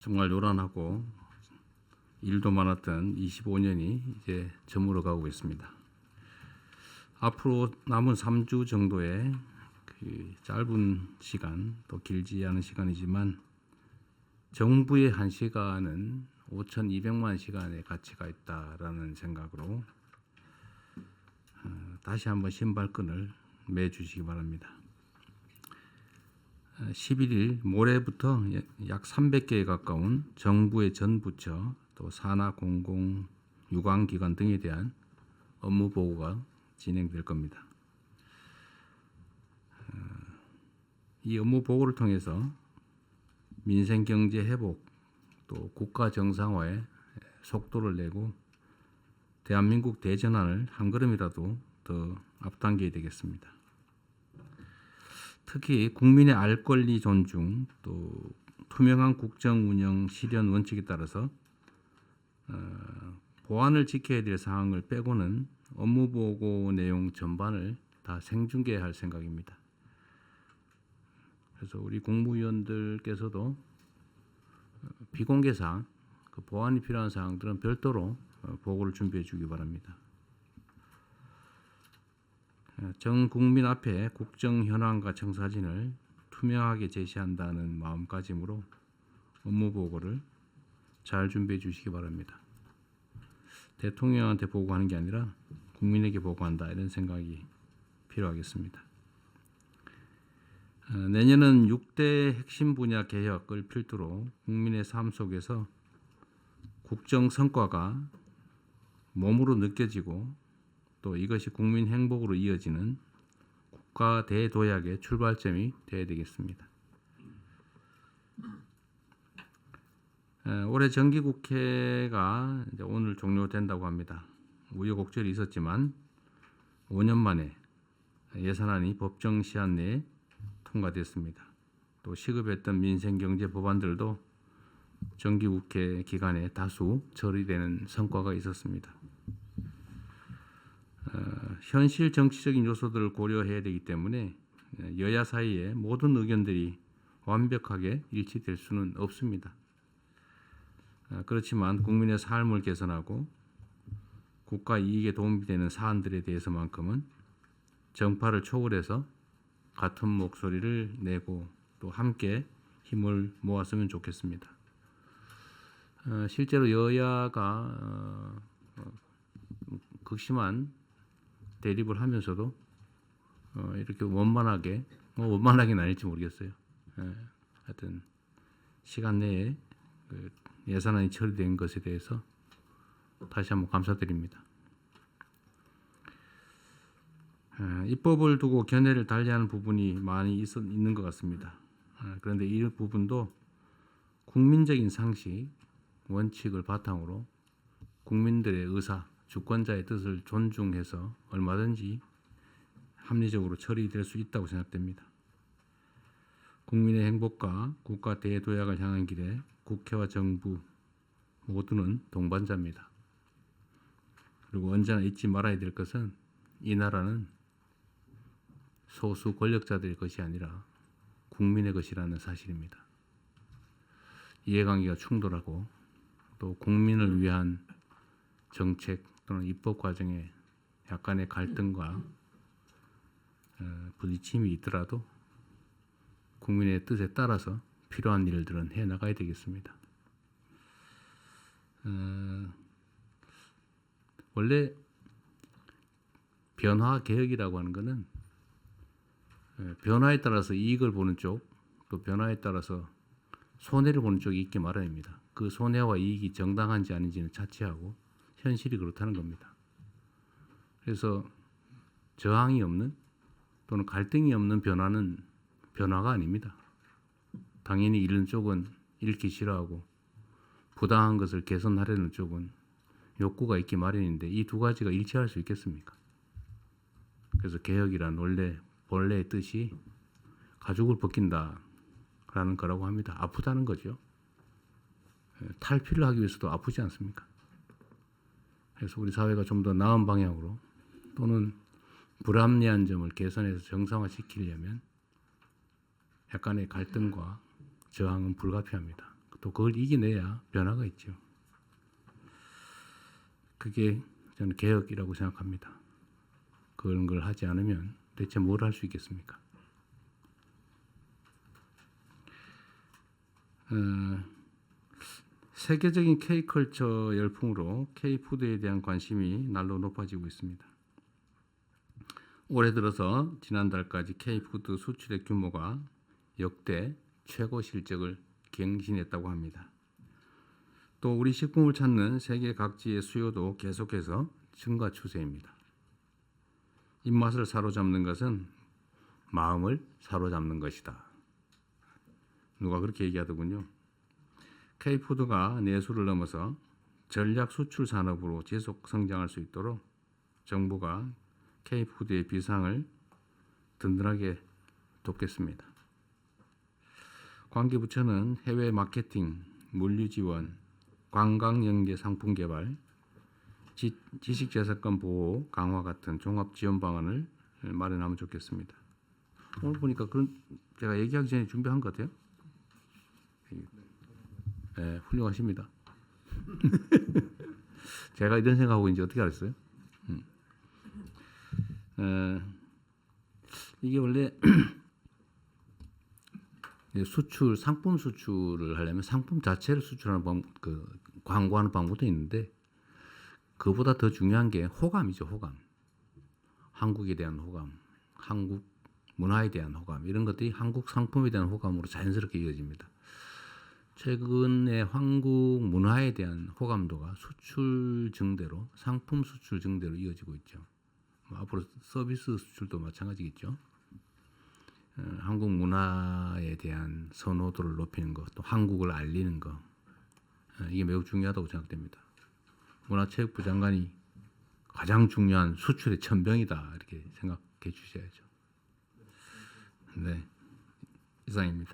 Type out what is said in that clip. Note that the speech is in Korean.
정말 요란하고 일도 많았던 25년이 이제 저물어 가고 있습니다. 앞으로 남은 3주 정도의 그 짧은 시간 또 길지 않은 시간이지만 정부의 한 시간은 5,200만 시간의 가치가 있다라는 생각으로 어, 다시 한번 신발끈을 매 주시기 바랍니다. 11일 모레부터 약 300개에 가까운 정부의 전 부처 또 산하 공공 유관 기관 등에 대한 업무 보고가 진행될 겁니다. 어, 이 업무 보고를 통해서 민생 경제 회복 또 국가 정상화에 속도를 내고 대한민국 대전환을 한 걸음이라도 더 앞당겨야 되겠습니다. 특히 국민의 알 권리 존중 또 투명한 국정 운영 실현 원칙에 따라서 어, 보안을 지켜야 될 사항을 빼고는 업무 보고 내용 전반을 다 생중계할 생각입니다. 그래서 우리 국무위원들께서도 어, 비공개 사항, 그 보안이 필요한 사항들은 별도로 어, 보고를 준비해 주기 바랍니다. 전 국민 앞에 국정 현황과 청사진을 투명하게 제시한다는 마음가짐으로 업무 보고를 잘 준비해 주시기 바랍니다. 대통령한테 보고하는 게 아니라 국민에게 보고한다 이런 생각이 필요하겠습니다. 어, 내년은 6대 핵심 분야 개혁을 필두로 국민의 삶 속에서 국정 성과가 몸으로 느껴지고 또 이것이 국민 행복으로 이어지는 국가 대도약의 출발점이 되어야 되겠습니다. 에, 올해 정기국회가 오늘 종료된다고 합니다. 우여곡절이 있었지만 5년 만에 예산안이 법정 시한 내에 통과됐습니다. 또 시급했던 민생경제 법안들도 정기국회 기간에 다수 처리되는 성과가 있었습니다. 어, 현실 정치적인 요소들을 고려해야 되기 때문에 여야 사이에 모든 의견들이 완벽하게 일치될 수는 없습니다. 어, 그렇지만 국민의 삶을 개선하고 국가 이익에 도움이 되는 사안들에 대해서만큼은 정파를 초월해서 같은 목소리를 내고 또 함께 힘을 모았으면 좋겠습니다. 어, 실제로 여야가 어, 어, 극심한 대립을 하면서도 어, 이렇게 원만하게 뭐 원만하게는 아닐지 모르겠어요. 예, 하여튼 시간 내에 그 예산안이 처리된 것에 대해서 다시 한번 감사드립니다. 예, 입법을 두고 견해를 달리하는 부분이 많이 있어, 있는 것 같습니다. 예, 그런데 이 부분도 국민적인 상식, 원칙을 바탕으로 국민들의 의사, 주권자의 뜻을 존중해서 얼마든지 합리적으로 처리될 수 있다고 생각됩니다. 국민의 행복과 국가 대도약을 향한 길에 국회와 정부 모두는 동반자입니다. 그리고 언제나 잊지 말아야 될 것은 이 나라는 소수 권력자들의 것이 아니라 국민의 것이라는 사실입니다. 이해관계가 충돌하고 또 국민을 위한 정책 또는 입법 과정에 약간의 갈등과 어, 부딪힘이 있더라도 국민의 뜻에 따라서 필요한 일들은 해 나가야 되겠습니다. 어, 원래 변화 개혁이라고 하는 것은 어, 변화에 따라서 이익을 보는 쪽, 또 변화에 따라서 손해를 보는 쪽이 있기 마련입니다. 그 손해와 이익이 정당한지 아닌지는 차치하고 현실이 그렇다는 겁니다. 그래서 저항이 없는 또는 갈등이 없는 변화는 변화가 아닙니다. 당연히 잃는 쪽은 잃기 싫어하고 부당한 것을 개선하려는 쪽은 욕구가 있기 마련인데 이 두 가지가 일치할 수 있겠습니까? 그래서 개혁이란 원래 본래의 뜻이 가죽을 벗긴다라는 거라고 합니다. 아프다는 거죠. 예, 탈피를 하기 위해서도 아프지 않습니까? 그래서 우리 사회가 좀 더 나은 방향으로 또는 불합리한 점을 개선해서 정상화시키려면 약간의 갈등과 저항은 불가피합니다. 또 그걸 이겨내야 변화가 있죠. 그게 저는 개혁이라고 생각합니다. 그런 걸 하지 않으면 대체 뭘 할 수 있겠습니까? 어, 세계적인 K컬처 열풍으로 K푸드에 대한 관심이 날로 높아지고 있습니다. 올해 들어서 지난달까지 K푸드 수출의 규모가 역대 최고 실적을 갱신했다고 합니다. 또 우리 식품을 찾는 세계 각지의 수요도 계속해서 증가 추세입니다. 입맛을 사로잡는 것은 마음을 사로잡는 것이다. 누가 그렇게 얘기하더군요. K푸드가 내수를 넘어서 전략 수출 산업으로 지속 성장할 수 있도록 정부가 K푸드의 비상을 든든하게 돕겠습니다. 관계부처는 해외 마케팅, 물류 지원, 관광 연계 상품 개발, 지, 지식재산권 보호 강화 같은 종합 지원 방안을 마련하면 좋겠습니다. 오늘 보니까 그런 제가 얘기하기 전에 준비한 것 같아요. 네, 훌륭하십니다. 제가 이런 생각하고 이제 어떻게 알았어요? 음. 에, 이게 원래 이 수출 상품 수출을 하려면 상품 자체를 수출하는 방, 그 광고하는 방법도 있는데 그보다 더 중요한 게 호감이죠 호감 한국에 대한 호감 한국 문화에 대한 호감 이런 것들이 한국 상품에 대한 호감으로 자연스럽게 이어집니다 최근에 한국 문화에 대한 호감도가 수출 증대로 상품 수출 증대로 이어지고 있죠 뭐 앞으로 서비스 수출도 마찬가지겠죠 어, 한국 문화에 대한 선호도를 높이는 것, 또 한국을 알리는 것, 어, 이게 매우 중요하다고 생각됩니다. 문화체육부 장관이 가장 중요한 수출의 천병이다 이렇게 생각해 주셔야죠. 네, 이상입니다.